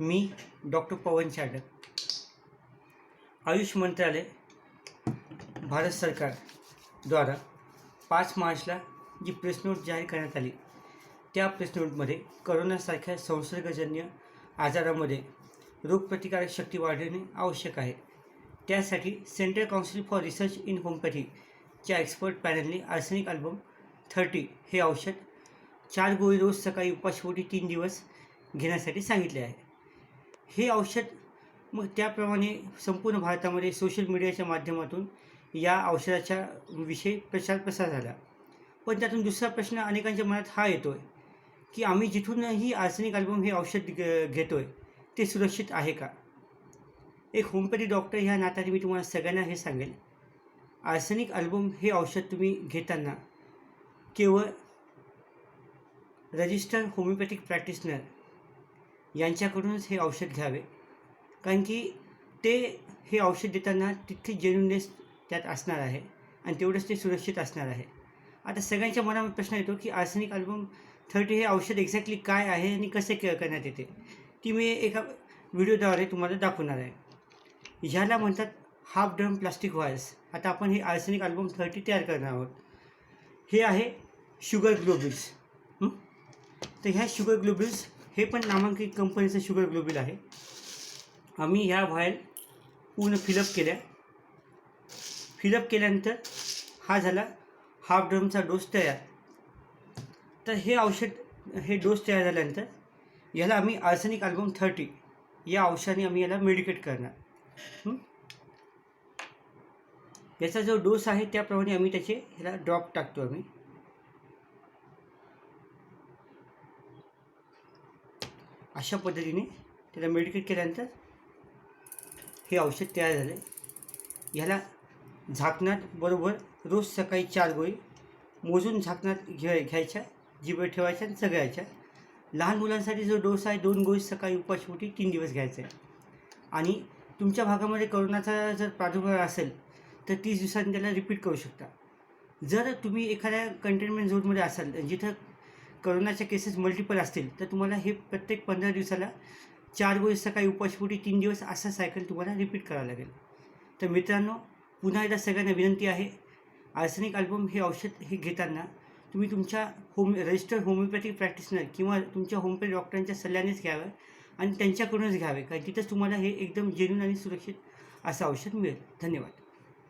मी doctor पवन चाडक आयुष मंत्रालय भारत सरकार द्वारा पाच मार्चला जी प्रेस नोट जाहीर करण्यात आली त्या प्रेस नोटमध्ये करोनासारख्या संसर्गजन्य आजारामध्ये रोगप्रतिकारक शक्ती वाढवणे आवश्यक आहे. त्यासाठी central council for research in होमपॅथीच्या expert पॅनलने आर्सेनिक अल्बम थर्टी हे औषध चार गोळी रोज सकाळी उपासपोटी तीन दिवस घेण्यासाठी सांगितले आहे. हे औषध मग त्याप्रमाणे संपूर्ण भारतामध्ये सोशल मीडियाच्या माध्यमातून या औषधाच्या विषयी प्रचार प्रसार झाला. पण त्यातून दुसरा प्रश्न अनेकांच्या मनात हा येतो आहे की आम्ही जिथूनही आर्सेनिक अल्बम हे औषध घेतो आहे ते सुरक्षित आहे का? एक होमपॅथी डॉक्टर ह्या नात्याने मी तुम्हाला सगळ्यांना हे सांगेल. आर्सेनिक अल्बम हे औषध तुम्ही घेताना केवळ रजिस्टर होमिओपॅथिक प्रॅक्टिशनर यांच्याकडूनच हे औषध घ्यावे. कारण की ते हे औषध देताना तितकी जेन्युननेस त्यात असणार आहे आणि तेवढंच ते सुरक्षित असणार आहे. आता सगळ्यांच्या मनामध्ये प्रश्न येतो की आर्सेनिक अल्बम थर्टी हे औषध एक्झॅक्टली काय आहे आणि कसे के करण्यात येते? ती मी एका व्हिडिओद्वारे तुम्हाला दाखवणार आहे. ह्याला म्हणतात हाफ ड्रम प्लास्टिक व्हायर्स आता आपण हे आर्सेनिक अल्बम थर्टी तयार करणार आहोत. हे आहे शुगर ग्लोबिल्स तर ह्या शुगर ग्लोबिल्स हे पण नामांकित कंपनीचं शुगर ग्लोबिल आहे. आम्ही ह्या व्हायल पूर्ण फिलअप केल्या. फिलअप केल्यानंतर हा झाला हाफ ड्रमचा डोस तयार. तर हे औषध हे डोस तयार झाल्यानंतर याला आम्ही आर्सेनिक अल्बम थर्टी या औषधाने आम्ही याला मेडिकेट करणार. याचा जो डोस आहे त्याप्रमाणे आम्ही त्याचे ह्याला ड्रॉप टाकतो आम्ही. अशा पद्धतीने त्याला मेडिकेट केल्यानंतर हे औषध तयार झाले. ह्याला झाकणात बरोबर रोज सकाळी चार गोळी मोजून झाकणात घ्या घ्यायच्या जिभे ठेवायच्या आणि चघळायच्या लहान मुलांसाठी जो डोस आहे दोन गोळी सकाळी उपाशपोटी तीन दिवस घ्यायचा आहे. आणि तुमच्या भागामध्ये करोनाचा जर प्रादुर्भाव असेल तर तीस दिवसांनी त्याला रिपीट करू शकता. जर तुम्ही एखाद्या कंटेनमेंट झोनमध्ये असाल जिथं करोनाच्या केसेस मल्टिपल असतील तर तुम्हाला हे प्रत्येक पंधरा दिवसाला चार वेळेस सकाळी उपासपोटी तीन दिवस असं सायकल तुम्हाला रिपीट करावं लागेल. तर मित्रांनो पुन्हा एकदा सगळ्यांना विनंती आहे आर्सेनिक अल्बम हे औषध हे घेताना तुम्ही तुमच्या होम रजिस्टर्ड होमिओपॅथिक प्रॅक्टिशनर किंवा तुमच्या होमिओपॅथी डॉक्टरांच्या सल्ल्यानेच घ्यावं आणि त्यांच्याकडूनच घ्यावे कारण तिथंच तुम्हाला हे एकदम जेन्युन आणि सुरक्षित असं औषध मिळेल. धन्यवाद.